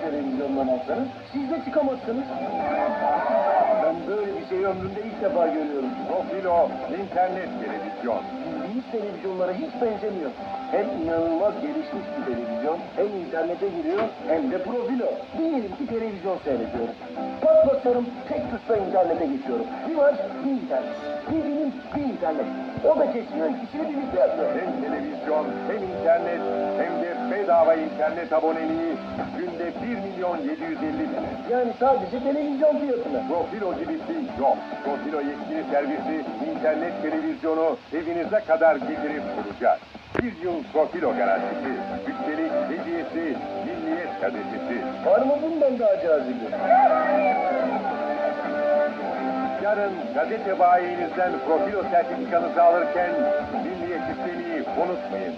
çıkamazsanız siz de çıkamazsınız. Ben böyle bir şeyi ömrümde ilk defa görüyorum. Profilo, internet televizyon. Bildiğimiz televizyonlara hiç benzemiyor. Hem inanılmaz gelişmiş bir televizyon, hem internete giriyor, hem de profilo. Diyelim ki televizyon seyrediyorum. Pat basıyorum, tek tuşla internete geçiyorum. Bir maç, bir internet. Bir film, bir internet. O da kesiyor, ikisini birlikte yapıyor. Hem televizyon, hem internet, hem de bedava internet aboneliği günde 1 milyon 750 bin. Yani sadece televizyon fiyatına. Profilo gibisi yok. Profilo yetkili servisi internet televizyonu evinize kadar getirip kuracak. Bir yıl Profilo garantisi, üstelik hediyesi Milliyet gazetesi. Var mı bundan daha cazibe? Yarın gazete bayinizden Profilo sertifikanızı alırken Milliyet üsteliği unutmayın.